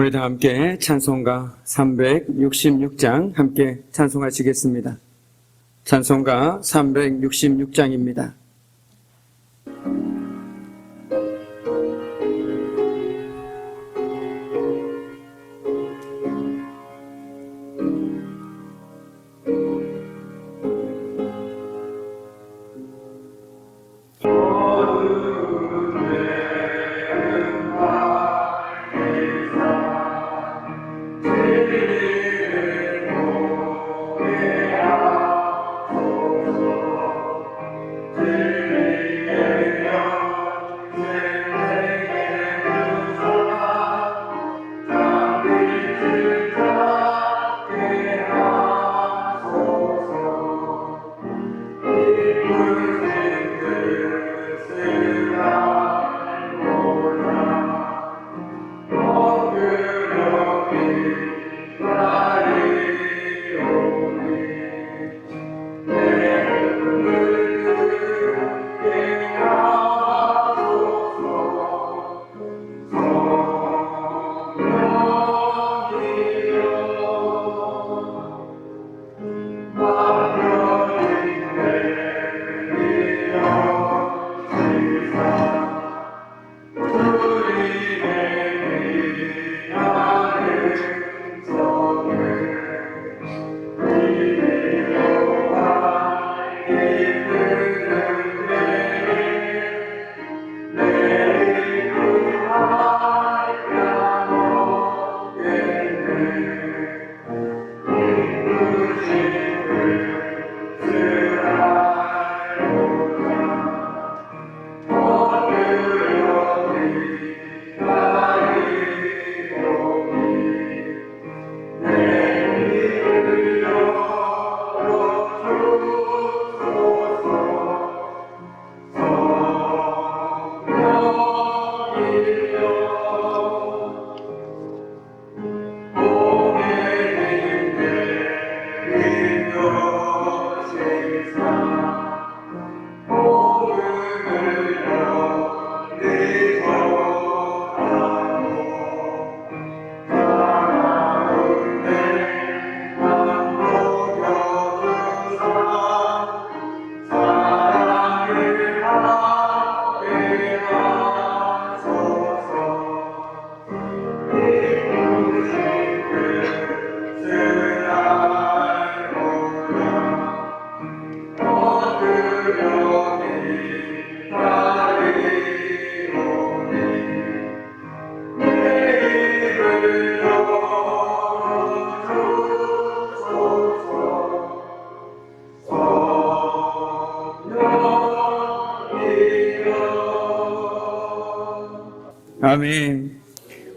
우리 다 함께 찬송가 366장 함께 찬송하시겠습니다. 찬송가 366장입니다.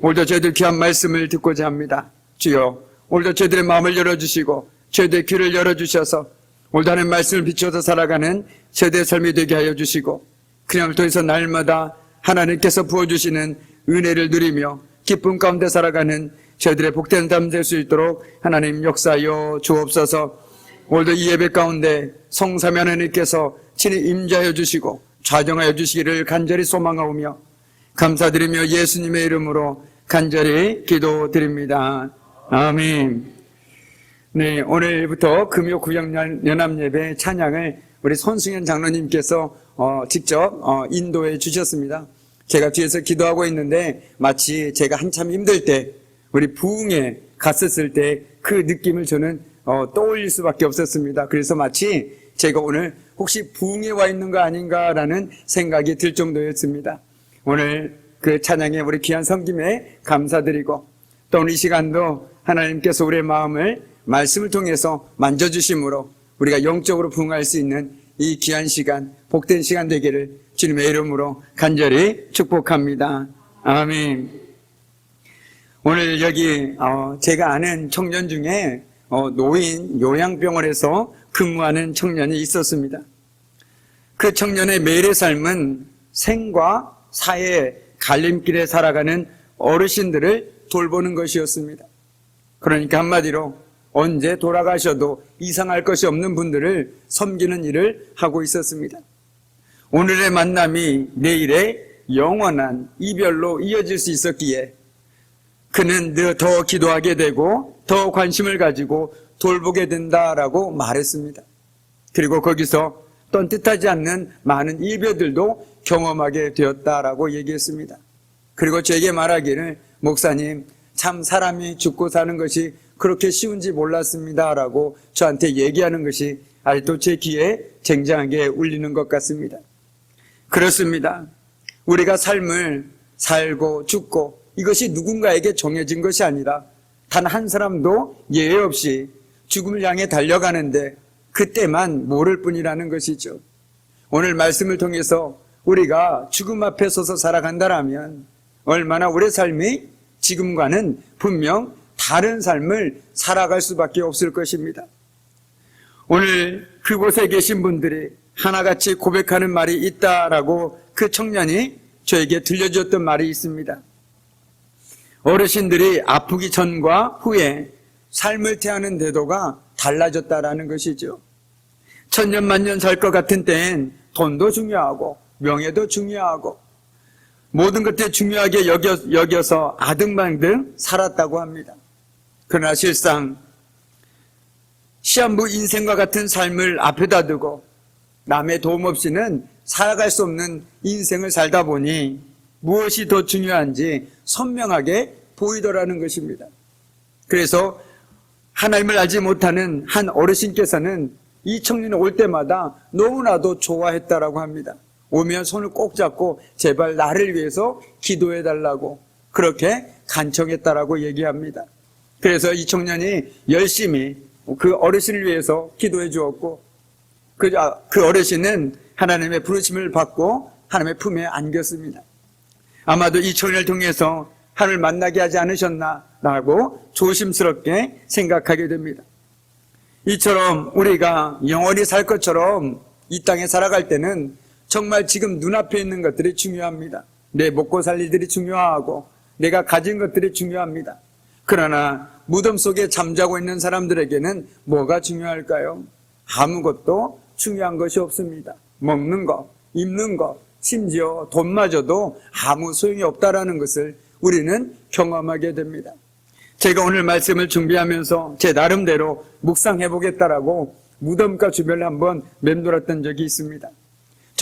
오늘도 저희들 귀한 말씀을 듣고자 합니다. 주여, 오늘도 저희들의 마음을 열어주시고, 저희들의 귀를 열어주셔서, 오늘도 하는 말씀을 비춰서 살아가는 저희들의 삶이 되게 하여 주시고, 그냥을 통해서 날마다 하나님께서 부어주시는 은혜를 누리며, 기쁨 가운데 살아가는 저희들의 복된 삶 될 수 있도록 하나님 역사하여 주옵소서, 오늘도 이 예배 가운데 성삼위 하나님께서 친히 임자하여 주시고, 좌정하여 주시기를 간절히 소망하오며, 감사드리며 예수님의 이름으로 간절히 기도드립니다. 아멘. 네, 오늘부터 금요 구역 연합 예배 찬양을 우리 손승현 장로님께서 어, 직접 어, 인도해 주셨습니다. 제가 뒤에서 기도하고 있는데 마치 제가 한참 힘들 때 우리 부흥에 갔었을 때 그 느낌을 저는 어, 떠올릴 수밖에 없었습니다. 그래서 마치 제가 오늘 혹시 부흥에 와 있는 거 아닌가라는 생각이 들 정도였습니다. 오늘 그 찬양에 우리 귀한 성김에 감사드리고 또 오늘 이 시간도 하나님께서 우리의 마음을 말씀을 통해서 만져주심으로 우리가 영적으로 부흥할 수 있는 이 귀한 시간, 복된 시간 되기를 주님의 이름으로 간절히 축복합니다. 아멘. 오늘 여기 어, 제가 아는 청년 중에 어, 노인 요양병원에서 근무하는 청년이 있었습니다. 그 청년의 매일의 삶은 생과 사의 갈림길에 살아가는 어르신들을 돌보는 것이었습니다. 그러니까 한마디로 언제 돌아가셔도 이상할 것이 없는 분들을 섬기는 일을 하고 있었습니다. 오늘의 만남이 내일의 영원한 이별로 이어질 수 있었기에 그는 더 기도하게 되고 더 관심을 가지고 돌보게 된다라고 말했습니다. 그리고 거기서 떤뜻하지 않는 많은 이별들도 경험하게 되었다라고 얘기했습니다. 그리고 제게 말하기를 목사님 참 사람이 죽고 사는 것이 그렇게 쉬운지 몰랐습니다라고 저한테 얘기하는 것이 아직도 제 귀에 쟁쟁하게 울리는 것 같습니다. 그렇습니다. 우리가 삶을 살고 죽고 이것이 누군가에게 정해진 것이 아니라 단 한 사람도 예외 없이 죽음을 향해 달려가는데 그때만 모를 뿐이라는 것이죠. 오늘 말씀을 통해서 우리가 죽음 앞에 서서 살아간다라면 얼마나 우리의 삶이 지금과는 분명 다른 삶을 살아갈 수밖에 없을 것입니다. 오늘 그곳에 계신 분들이 하나같이 고백하는 말이 있다라고 그 청년이 저에게 들려줬던 말이 있습니다. 어르신들이 아프기 전과 후에 삶을 태하는 태도가 달라졌다라는 것이죠. 천년만년 살 것 같은 때엔 돈도 중요하고 명예도 중요하고 모든 것들 중요하게 여겨, 여겨 서 아등방등 살았다고 합니다. 그러나 실상 시한부 인생과 같은 삶을 앞에다 두고 남의 도움 없이는 살아갈 수 없는 인생을 살다 보니 무엇이 더 중요한지 선명하게 보이더라는 것입니다. 그래서 하나님을 알지 못하는 한 어르신께서는 이 청년이 올 때마다 너무나도 좋아했다라고 합니다. 오면 손을 꼭 잡고 제발 나를 위해서 기도해 달라고 그렇게 간청했다라고 얘기합니다. 그래서 이 청년이 열심히 그 어르신을 위해서 기도해 주었고 그, 아, 그 어르신은 하나님의 부르심을 받고 하나님의 품에 안겼습니다. 아마도 이 청년을 통해서 하나님을 만나게 하지 않으셨나라고 조심스럽게 생각하게 됩니다. 이처럼 우리가 영원히 살 것처럼 이 땅에 살아갈 때는 정말 지금 눈앞에 있는 것들이 중요합니다. 내 먹고 살 일들이 중요하고 내가 가진 것들이 중요합니다. 그러나 무덤 속에 잠자고 있는 사람들에게는 뭐가 중요할까요? 아무것도 중요한 것이 없습니다. 먹는 것, 입는 것, 심지어 돈마저도 아무 소용이 없다라는 것을 우리는 경험하게 됩니다. 제가 오늘 말씀을 준비하면서 제 나름대로 묵상해 보겠다라고 무덤가 주변을 한번 맴돌았던 적이 있습니다.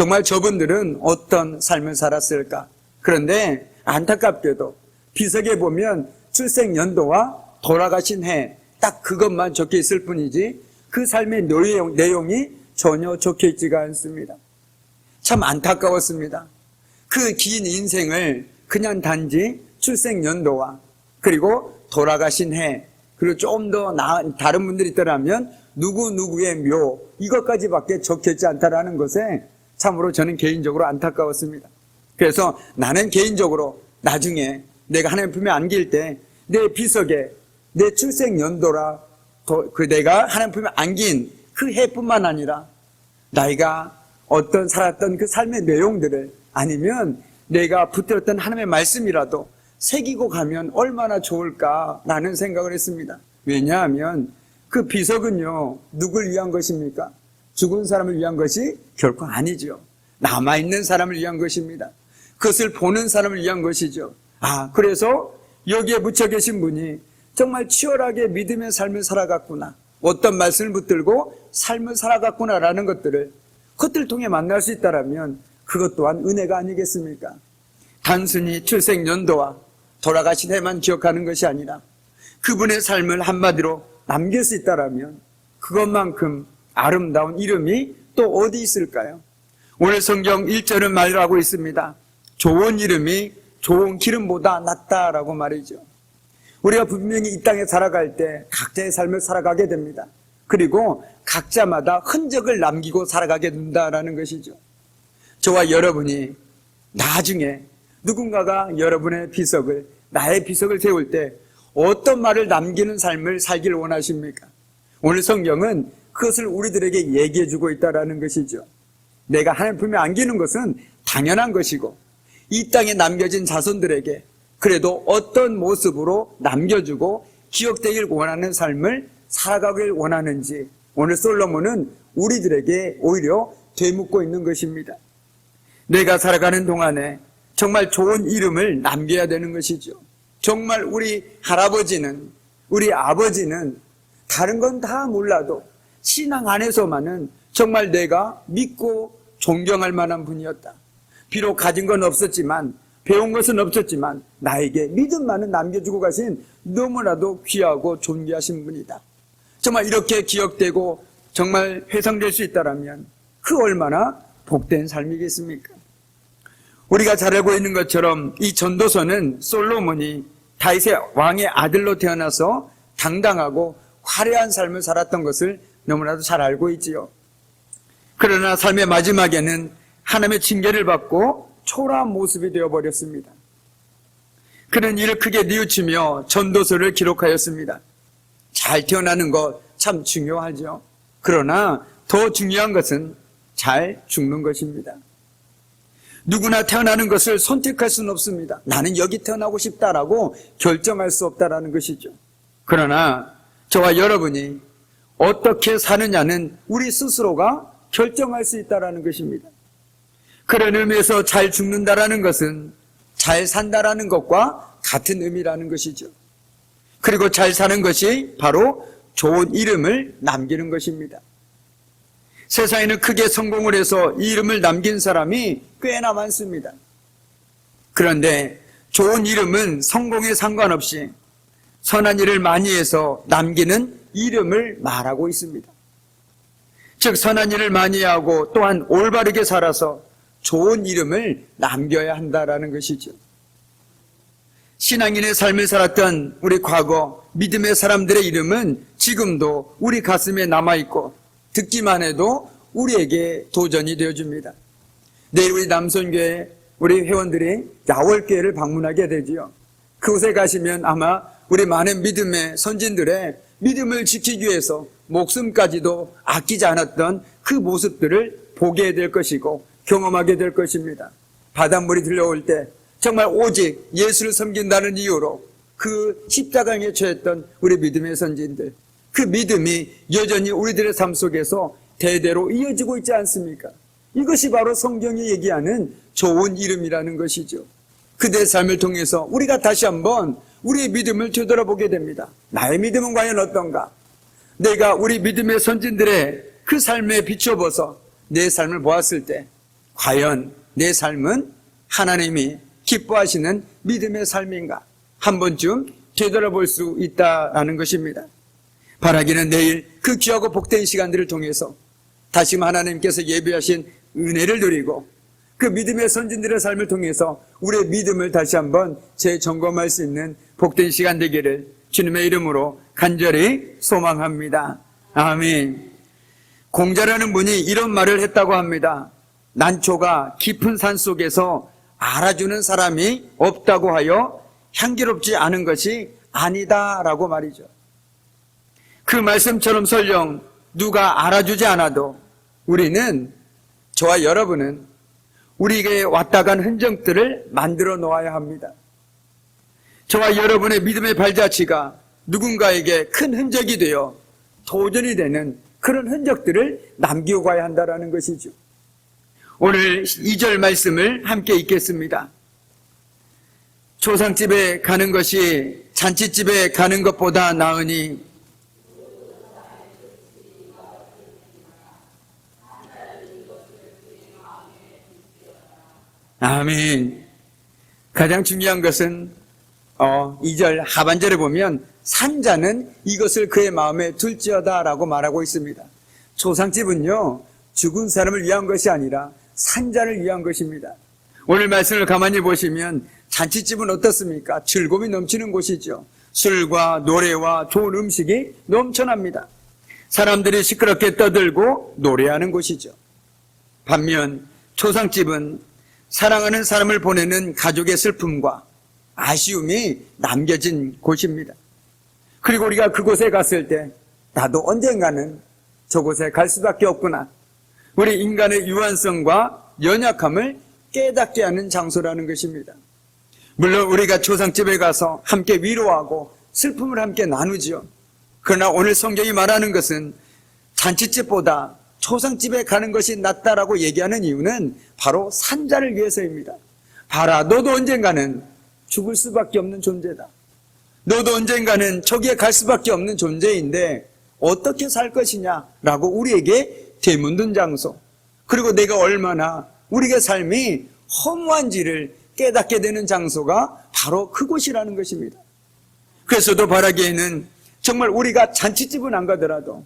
정말 저분들은 어떤 삶을 살았을까? 그런데 안타깝게도 비석에 보면 출생 연도와 돌아가신 해 딱 그것만 적혀 있을 뿐이지 그 삶의 내용, 내용이 전혀 적혀 있지가 않습니다. 참 안타까웠습니다. 그 긴 인생을 그냥 단지 출생 연도와 그리고 돌아가신 해 그리고 좀 더 다른 분들이 있더라면 누구 누구의 묘 이것까지밖에 적혀있지 않다라는 것에 참으로 저는 개인적으로 안타까웠습니다. 그래서 나는 개인적으로 나중에 내가 하나님 품에 안길 때 내 비석에 내 출생 연도라 그 내가 하나님 품에 안긴 그 해뿐만 아니라 나이가 어떤 살았던 그 삶의 내용들을 아니면 내가 붙들었던 하나님의 말씀이라도 새기고 가면 얼마나 좋을까라는 생각을 했습니다. 왜냐하면 그 비석은요, 누굴 위한 것입니까? 죽은 사람을 위한 것이 결코 아니죠. 남아있는 사람을 위한 것입니다. 그것을 보는 사람을 위한 것이죠. 아, 그래서 여기에 묻혀 계신 분이 정말 치열하게 믿음의 삶을 살아갔구나. 어떤 말씀을 붙들고 삶을 살아갔구나라는 것들을 그것들을 통해 만날 수 있다면 그것 또한 은혜가 아니겠습니까? 단순히 출생 연도와 돌아가신 해만 기억하는 것이 아니라 그분의 삶을 한마디로 남길 수 있다면 그것만큼 아름다운 이름이 또 어디 있을까요? 오늘 성경 1절은 말하고 있습니다. 좋은 이름이 좋은 기름보다 낫다라고 말이죠. 우리가 분명히 이 땅에 살아갈 때 각자의 삶을 살아가게 됩니다. 그리고 각자마다 흔적을 남기고 살아가게 된다라는 것이죠. 저와 여러분이 나중에 누군가가 여러분의 비석을, 나의 비석을 세울 때 어떤 말을 남기는 삶을 살기를 원하십니까? 오늘 성경은 그것을 우리들에게 얘기해 주고 있다라는 것이죠. 내가 하나님 품에 안기는 것은 당연한 것이고 이 땅에 남겨진 자손들에게 그래도 어떤 모습으로 남겨주고 기억되길 원하는 삶을 살아가길 원하는지 오늘 솔로몬은 우리들에게 오히려 되묻고 있는 것입니다. 내가 살아가는 동안에 정말 좋은 이름을 남겨야 되는 것이죠. 정말 우리 할아버지는, 우리 아버지는 다른 건 다 몰라도 신앙 안에서만은 정말 내가 믿고 존경할 만한 분이었다. 비록 가진 건 없었지만, 배운 것은 없었지만, 나에게 믿음만은 남겨주고 가신 너무나도 귀하고 존귀하신 분이다. 정말 이렇게 기억되고 정말 회상될 수 있다라면 그 얼마나 복된 삶이겠습니까? 우리가 잘 알고 있는 것처럼 이 전도서는 솔로몬이 다윗의 왕의 아들로 태어나서 당당하고 화려한 삶을 살았던 것을 너무나도 잘 알고 있지요. 그러나 삶의 마지막에는 하나님의 징계를 받고 초라한 모습이 되어버렸습니다. 그는 이를 크게 뉘우치며 전도서를 기록하였습니다. 잘 태어나는 것 참 중요하죠. 그러나 더 중요한 것은 잘 죽는 것입니다. 누구나 태어나는 것을 선택할 수는 없습니다. 나는 여기 태어나고 싶다라고 결정할 수 없다라는 것이죠. 그러나 저와 여러분이 어떻게 사느냐는 우리 스스로가 결정할 수 있다라는 것입니다. 그런 의미에서 잘 죽는다라는 것은 잘 산다라는 것과 같은 의미라는 것이죠. 그리고 잘 사는 것이 바로 좋은 이름을 남기는 것입니다. 세상에는 크게 성공을 해서 이 이름을 남긴 사람이 꽤나 많습니다. 그런데 좋은 이름은 성공에 상관없이 선한 일을 많이 해서 남기는 이름을 말하고 있습니다. 즉, 선한 일을 많이 하고 또한 올바르게 살아서 좋은 이름을 남겨야 한다라는 것이죠. 신앙인의 삶을 살았던 우리 과거 믿음의 사람들의 이름은 지금도 우리 가슴에 남아있고 듣기만 해도 우리에게 도전이 되어줍니다. 내일 우리 남선교회 우리 회원들이 야월교회를 방문하게 되지요. 그곳에 가시면 아마 우리 많은 믿음의 선진들의 믿음을 지키기 위해서 목숨까지도 아끼지 않았던 그 모습들을 보게 될 것이고 경험하게 될 것입니다. 바닷물이 들려올 때 정말 오직 예수를 섬긴다는 이유로 그 십자가에 처했던 우리 믿음의 선진들 그 믿음이 여전히 우리들의 삶 속에서 대대로 이어지고 있지 않습니까? 이것이 바로 성경이 얘기하는 좋은 이름이라는 것이죠. 그대의 삶을 통해서 우리가 다시 한번 우리의 믿음을 되돌아보게 됩니다. 나의 믿음은 과연 어떤가? 내가 우리 믿음의 선진들의 그 삶에 비춰봐서 내 삶을 보았을 때 과연 내 삶은 하나님이 기뻐하시는 믿음의 삶인가? 한 번쯤 되돌아볼 수 있다라는 것입니다. 바라기는 내일 그 귀하고 복된 시간들을 통해서 다시 하나님께서 예비하신 은혜를 누리고 그 믿음의 선진들의 삶을 통해서 우리의 믿음을 다시 한번 재점검할 수 있는 복된 시간 되기를 주님의 이름으로 간절히 소망합니다. 아멘. 공자라는 분이 이런 말을 했다고 합니다. 난초가 깊은 산 속에서 알아주는 사람이 없다고 하여 향기롭지 않은 것이 아니다라고 말이죠. 그 말씀처럼 설령 누가 알아주지 않아도 우리는 저와 여러분은 우리에게 왔다 간 흔적들을 만들어 놓아야 합니다. 저와 여러분의 믿음의 발자취가 누군가에게 큰 흔적이 되어 도전이 되는 그런 흔적들을 남기고 가야 한다는 것이죠. 오늘 2절 말씀을 함께 읽겠습니다. 조상집에 가는 것이 잔치집에 가는 것보다 나으니 아멘. 가장 중요한 것은 어, 2절 하반절에 보면 산자는 이것을 그의 마음에 둘지어다라고 말하고 있습니다. 조상집은요 죽은 사람을 위한 것이 아니라 산자를 위한 것입니다. 오늘 말씀을 가만히 보시면 잔치집은 어떻습니까? 즐거움이 넘치는 곳이죠. 술과 노래와 좋은 음식이 넘쳐납니다. 사람들이 시끄럽게 떠들고 노래하는 곳이죠. 반면 초상집은 사랑하는 사람을 보내는 가족의 슬픔과 아쉬움이 남겨진 곳입니다. 그리고 우리가 그곳에 갔을 때 나도 언젠가는 저곳에 갈 수밖에 없구나. 우리 인간의 유한성과 연약함을 깨닫게 하는 장소라는 것입니다. 물론 우리가 조상집에 가서 함께 위로하고 슬픔을 함께 나누죠. 그러나 오늘 성경이 말하는 것은 잔치집보다 초상집에 가는 것이 낫다라고 얘기하는 이유는 바로 산자를 위해서입니다. 봐라, 너도 언젠가는 죽을 수밖에 없는 존재다. 너도 언젠가는 저기에 갈 수밖에 없는 존재인데 어떻게 살 것이냐라고 우리에게 되묻는 장소. 그리고 내가 얼마나 우리의 삶이 허무한지를 깨닫게 되는 장소가 바로 그곳이라는 것입니다. 그래서 도 바라기에는 정말 우리가 잔치집은 안 가더라도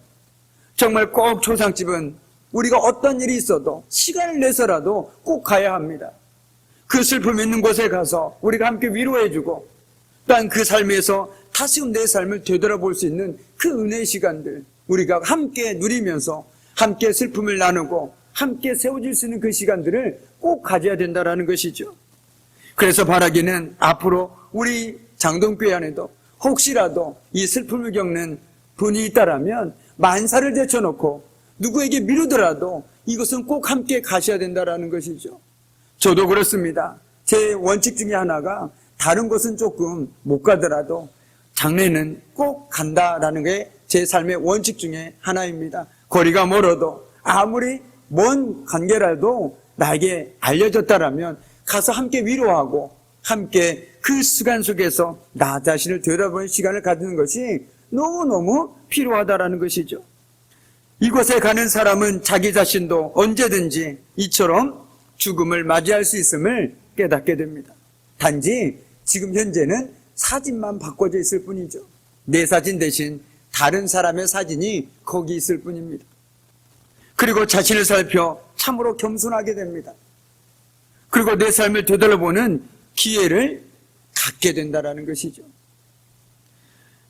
정말 꼭 초상집은 우리가 어떤 일이 있어도 시간을 내서라도 꼭 가야 합니다. 그 슬픔 있는 곳에 가서 우리가 함께 위로해주고 또한 그 삶에서 다시금 내 삶을 되돌아볼 수 있는 그 은혜의 시간들 우리가 함께 누리면서 함께 슬픔을 나누고 함께 세워질 수 있는 그 시간들을 꼭 가져야 된다라는 것이죠. 그래서 바라기는 앞으로 우리 장동교회 안에도 혹시라도 이 슬픔을 겪는 분이 있다라면 만사를 제쳐놓고 누구에게 미루더라도 이것은 꼭 함께 가셔야 된다라는 것이죠. 저도 그렇습니다. 제 원칙 중에 하나가 다른 곳은 조금 못 가더라도 장례는 꼭 간다라는 게 제 삶의 원칙 중에 하나입니다. 거리가 멀어도 아무리 먼 관계라도 나에게 알려졌다라면 가서 함께 위로하고 함께 그 시간 속에서 나 자신을 되돌아보는 시간을 가지는 것이 너무너무 필요하다라는 것이죠. 이곳에 가는 사람은 자기 자신도 언제든지 이처럼 죽음을 맞이할 수 있음을 깨닫게 됩니다. 단지 지금 현재는 사진만 바꿔져 있을 뿐이죠. 내 사진 대신 다른 사람의 사진이 거기 있을 뿐입니다. 그리고 자신을 살펴 참으로 겸손하게 됩니다. 그리고 내 삶을 되돌아보는 기회를 갖게 된다라는 것이죠.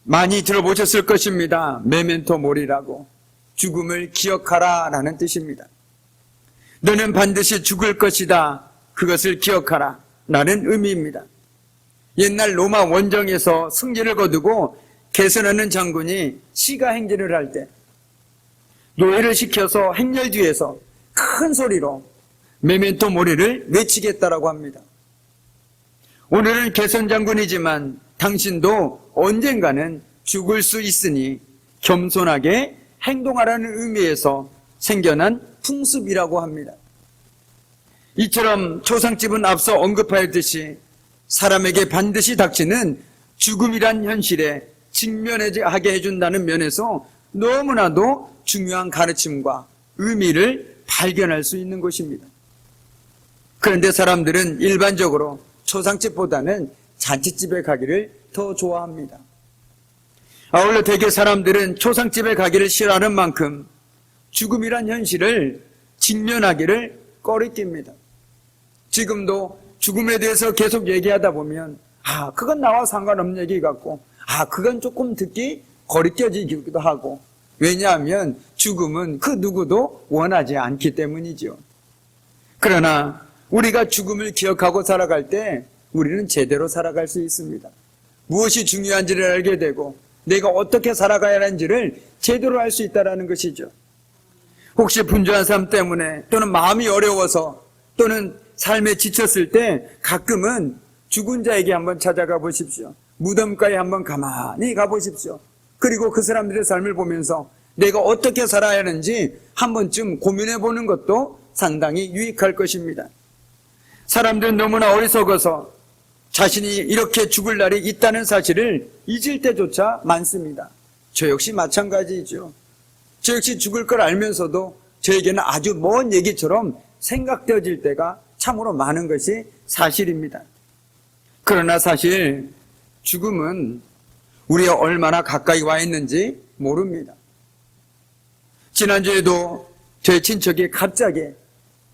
많이 들어보셨을 것입니다. 메멘토 모리라고. 죽음을 기억하라라는 뜻입니다. 너는 반드시 죽을 것이다. 그것을 기억하라. 라는 의미입니다. 옛날 로마 원정에서 승리를 거두고 개선하는 장군이 시가 행진을 할 때 노예를 시켜서 행렬 뒤에서 큰 소리로 메멘토 모리를 외치겠다라고 합니다. 오늘은 개선 장군이지만 당신도 언젠가는 죽을 수 있으니 겸손하게 행동하라는 의미에서 생겨난 풍습이라고 합니다. 이처럼 초상집은 앞서 언급하였듯이 사람에게 반드시 닥치는 죽음이란 현실에 직면하게 해준다는 면에서 너무나도 중요한 가르침과 의미를 발견할 수 있는 곳입니다. 그런데 사람들은 일반적으로 초상집보다는 잔치집에 가기를 더 좋아합니다. 아울러 대개 사람들은 초상집에 가기를 싫어하는 만큼 죽음이란 현실을 직면하기를 꺼리낍니다. 지금도 죽음에 대해서 계속 얘기하다 보면 아 그건 나와 상관없는 얘기 같고 아 그건 조금 듣기 거리껴지기도 하고 왜냐하면 죽음은 그 누구도 원하지 않기 때문이죠. 그러나 우리가 죽음을 기억하고 살아갈 때 우리는 제대로 살아갈 수 있습니다. 무엇이 중요한지를 알게 되고 내가 어떻게 살아가야 하는지를 제대로 알 수 있다는 것이죠. 혹시 분주한 삶 때문에 또는 마음이 어려워서 또는 삶에 지쳤을 때 가끔은 죽은 자에게 한번 찾아가 보십시오. 무덤가에 한번 가만히 가보십시오. 그리고 그 사람들의 삶을 보면서 내가 어떻게 살아야 하는지 한 번쯤 고민해 보는 것도 상당히 유익할 것입니다. 사람들은 너무나 어리석어서 자신이 이렇게 죽을 날이 있다는 사실을 잊을 때조차 많습니다. 저 역시 마찬가지죠. 저 역시 죽을 걸 알면서도 저에게는 아주 먼 얘기처럼 생각되어질 때가 참으로 많은 것이 사실입니다. 그러나 사실 죽음은 우리가 얼마나 가까이 와 있는지 모릅니다. 지난주에도 제 친척이 갑자기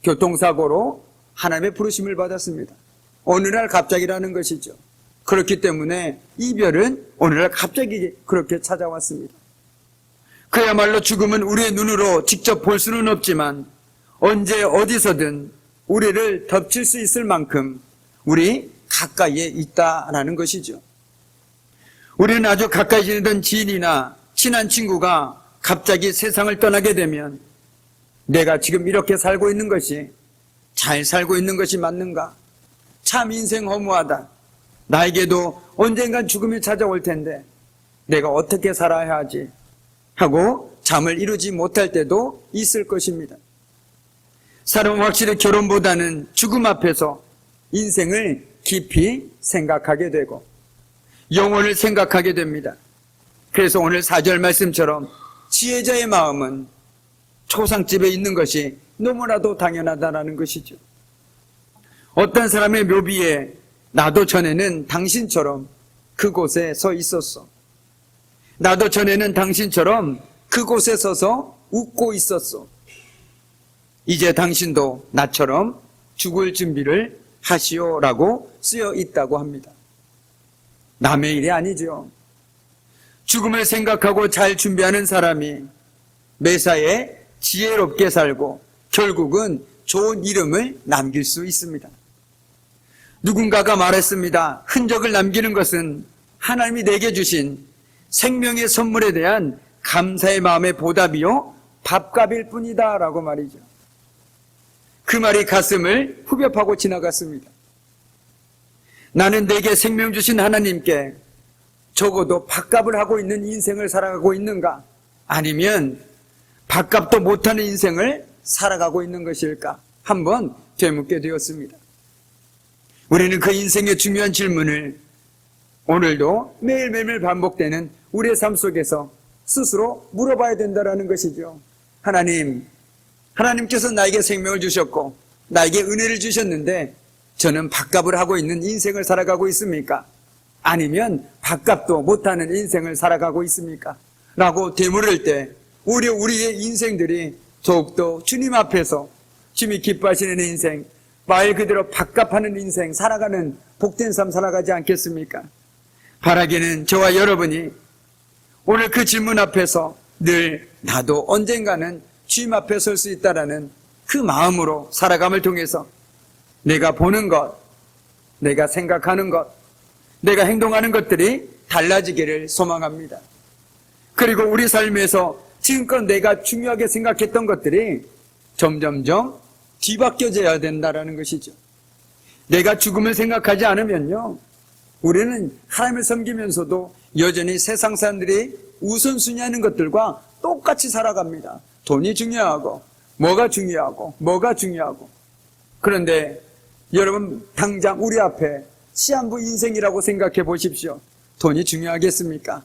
교통사고로 하나님의 부르심을 받았습니다. 어느 날 갑자기라는 것이죠. 그렇기 때문에 이별은 어느 날 갑자기 그렇게 찾아왔습니다. 그야말로 죽음은 우리의 눈으로 직접 볼 수는 없지만 언제 어디서든 우리를 덮칠 수 있을 만큼 우리 가까이에 있다라는 것이죠. 우리는 아주 가까이 지내던 지인이나 친한 친구가 갑자기 세상을 떠나게 되면 내가 지금 이렇게 살고 있는 것이 잘 살고 있는 것이 맞는가? 참 인생 허무하다. 나에게도 언젠간 죽음이 찾아올 텐데 내가 어떻게 살아야 하지? 하고 잠을 이루지 못할 때도 있을 것입니다. 사람은 확실히 결혼보다는 죽음 앞에서 인생을 깊이 생각하게 되고 영혼을 생각하게 됩니다. 그래서 오늘 사절 말씀처럼 지혜자의 마음은 초상집에 있는 것이 너무나도 당연하다라는 것이죠. 어떤 사람의 묘비에 나도 전에는 당신처럼 그곳에 서 있었어. 나도 전에는 당신처럼 그곳에 서서 웃고 있었어. 이제 당신도 나처럼 죽을 준비를 하시오라고 쓰여 있다고 합니다. 남의 일이 아니죠. 죽음을 생각하고 잘 준비하는 사람이 매사에 지혜롭게 살고 결국은 좋은 이름을 남길 수 있습니다. 누군가가 말했습니다. 흔적을 남기는 것은 하나님이 내게 주신 생명의 선물에 대한 감사의 마음의 보답이요 밥값일 뿐이다 라고 말이죠. 그 말이 가슴을 후벼 파고 지나갔습니다. 나는 내게 생명 주신 하나님께 적어도 밥값을 하고 있는 인생을 살아가고 있는가? 아니면 밥값도 못하는 인생을 살아가고 있는 것일까? 한번 되묻게 되었습니다. 우리는 그 인생의 중요한 질문을 오늘도 매일매일 반복되는 우리의 삶 속에서 스스로 물어봐야 된다는 것이죠. 하나님, 하나님께서 나에게 생명을 주셨고 나에게 은혜를 주셨는데 저는 밥값을 하고 있는 인생을 살아가고 있습니까? 아니면 밥값도 못하는 인생을 살아가고 있습니까? 라고 되물을 때 우리 우리의 인생들이 더욱더 주님 앞에서 주님이 기뻐하시는 인생, 말 그대로 밥값하는 인생 살아가는 복된 삶 살아가지 않겠습니까? 바라기는 저와 여러분이 오늘 그 질문 앞에서 늘 나도 언젠가는 주님 앞에 설 수 있다라는 그 마음으로 살아감을 통해서 내가 보는 것, 내가 생각하는 것, 내가 행동하는 것들이 달라지기를 소망합니다. 그리고 우리 삶에서 지금껏 내가 중요하게 생각했던 것들이 점점점 뒤바뀌어져야 된다라는 것이죠. 내가 죽음을 생각하지 않으면요. 우리는 하나님을 섬기면서도 여전히 세상 사람들이 우선순위하는 것들과 똑같이 살아갑니다. 돈이 중요하고, 뭐가 중요하고, 뭐가 중요하고. 그런데 여러분, 당장 우리 앞에 시한부 인생이라고 생각해 보십시오. 돈이 중요하겠습니까?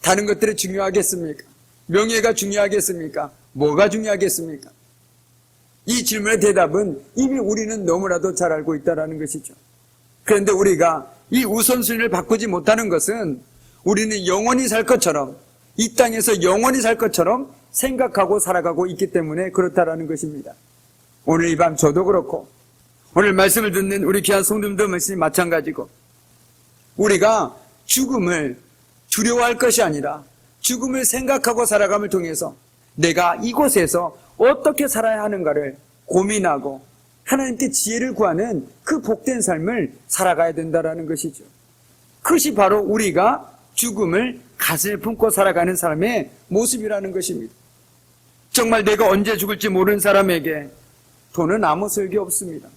다른 것들이 중요하겠습니까? 명예가 중요하겠습니까? 뭐가 중요하겠습니까? 이 질문의 대답은 이미 우리는 너무나도 잘 알고 있다는 것이죠. 그런데 우리가 이 우선순위를 바꾸지 못하는 것은 우리는 영원히 살 것처럼 이 땅에서 영원히 살 것처럼 생각하고 살아가고 있기 때문에 그렇다라는 것입니다. 오늘 이 밤 저도 그렇고 오늘 말씀을 듣는 우리 귀한 성도님도 마찬가지고 우리가 죽음을 두려워할 것이 아니라 죽음을 생각하고 살아감을 통해서 내가 이곳에서 어떻게 살아야 하는가를 고민하고 하나님께 지혜를 구하는 그 복된 삶을 살아가야 된다라는 것이죠. 그것이 바로 우리가 죽음을 가슴에 품고 살아가는 사람의 모습이라는 것입니다. 정말 내가 언제 죽을지 모르는 사람에게 돈은 아무 소용이 없습니다.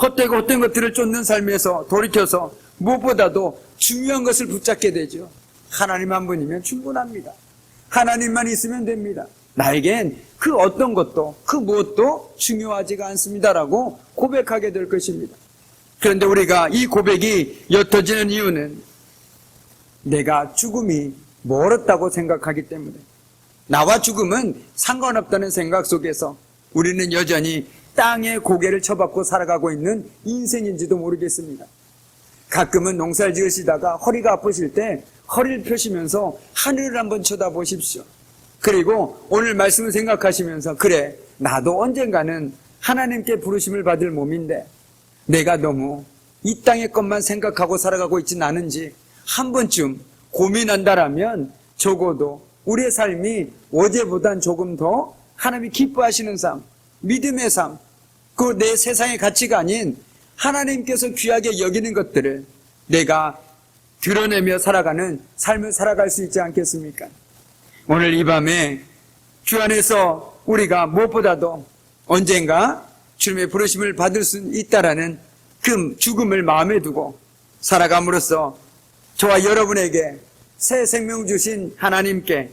헛되고 헛된 것들을 쫓는 삶에서 돌이켜서 무엇보다도 중요한 것을 붙잡게 되죠. 하나님 한 분이면 충분합니다. 하나님만 있으면 됩니다. 나에겐 그 어떤 것도 그 무엇도 중요하지가 않습니다라고 고백하게 될 것입니다. 그런데 우리가 이 고백이 옅어지는 이유는 내가 죽음이 멀었다고 생각하기 때문에 나와 죽음은 상관없다는 생각 속에서 우리는 여전히 땅에 고개를 쳐박고 살아가고 있는 인생인지도 모르겠습니다. 가끔은 농사를 지으시다가 허리가 아프실 때 허리를 펴시면서 하늘을 한번 쳐다보십시오. 그리고 오늘 말씀을 생각하시면서 그래 나도 언젠가는 하나님께 부르심을 받을 몸인데 내가 너무 이 땅의 것만 생각하고 살아가고 있진 않은지 한 번쯤 고민한다라면 적어도 우리의 삶이 어제보단 조금 더 하나님이 기뻐하시는 삶, 믿음의 삶, 그 내 세상의 가치가 아닌 하나님께서 귀하게 여기는 것들을 내가 드러내며 살아가는 삶을 살아갈 수 있지 않겠습니까? 오늘 이 밤에 주 안에서 우리가 무엇보다도 언젠가 주님의 부르심을 받을 수 있다라는 그 죽음을 마음에 두고 살아감으로써 저와 여러분에게 새 생명 주신 하나님께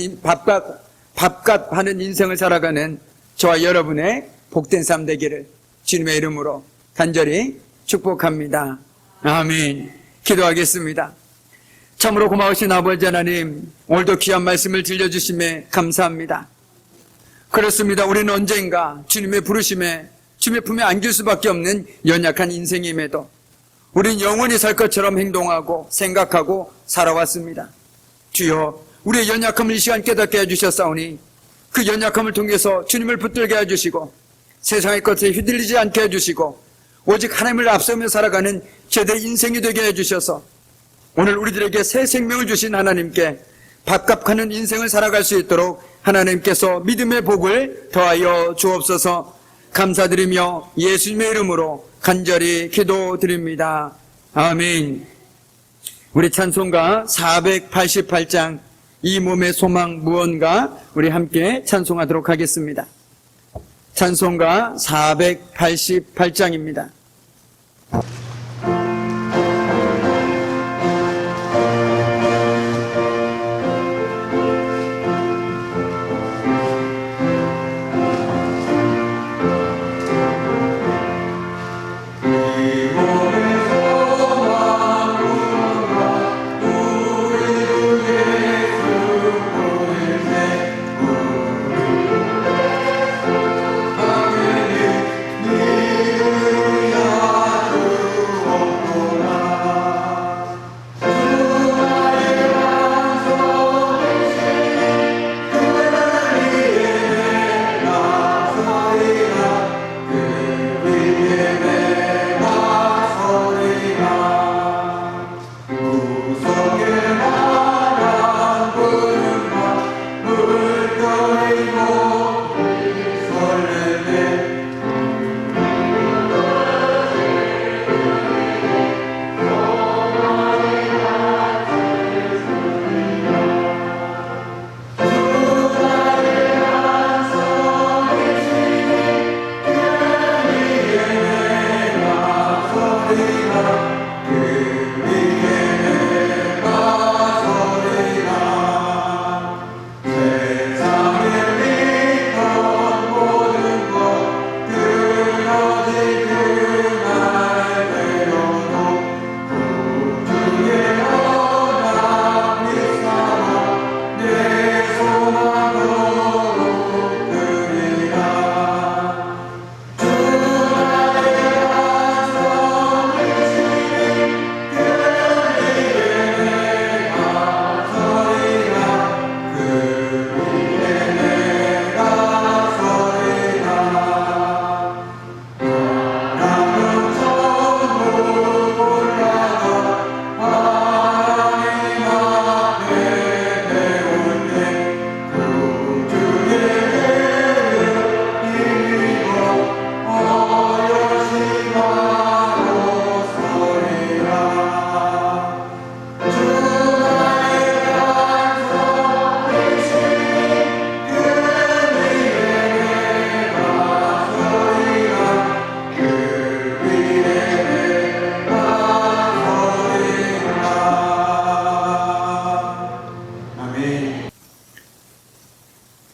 인- 밥값 밥값하는 인생을 살아가는 저와 여러분의 복된 삶 되기를 주님의 이름으로 간절히 축복합니다. 아멘. 기도하겠습니다. 참으로 고마우신 아버지 하나님, 오늘도 귀한 말씀을 들려주심에 감사합니다. 그렇습니다. 우리는 언젠가 주님의 부르심에 주님의 품에 안길 수밖에 없는 연약한 인생임에도 우린 영원히 살 것처럼 행동하고 생각하고 살아왔습니다. 주여, 우리의 연약함을 이 시간 깨닫게 해주셨사오니 그 연약함을 통해서 주님을 붙들게 해주시고 세상의 것에 휘둘리지 않게 해주시고 오직 하나님을 앞서며 살아가는 제대의 인생이 되게 해주셔서 오늘 우리들에게 새 생명을 주신 하나님께 밥값하는 인생을 살아갈 수 있도록 하나님께서 믿음의 복을 더하여 주옵소서 감사드리며 예수님의 이름으로 간절히 기도드립니다. 아멘. 우리 찬송가 488장 이 몸의 소망 무언가 우리 함께 찬송하도록 하겠습니다. 찬송가 488장입니다.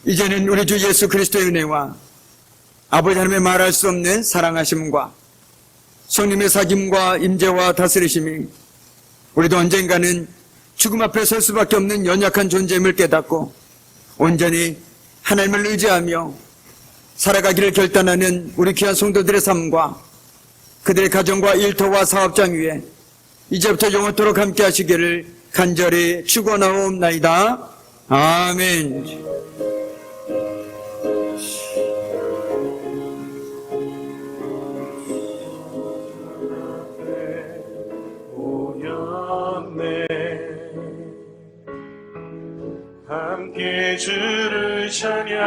이제는 우리 주 예수 그리스도의 은혜와 아버지 하나님의 말할 수 없는 사랑하심과 성님의 사김과 임재와 다스리심이 우리도 언젠가는 죽음 앞에 설 수밖에 없는 연약한 존재임을 깨닫고 온전히 하나님을 의지하며 살아가기를 결단하는 우리 귀한 성도들의 삶과 그들의 가정과 일터와 사업장 위에 이제부터 영원토록 함께 하시기를 간절히 축원하옵나이다. 아멘. 함께 주를 찬양하며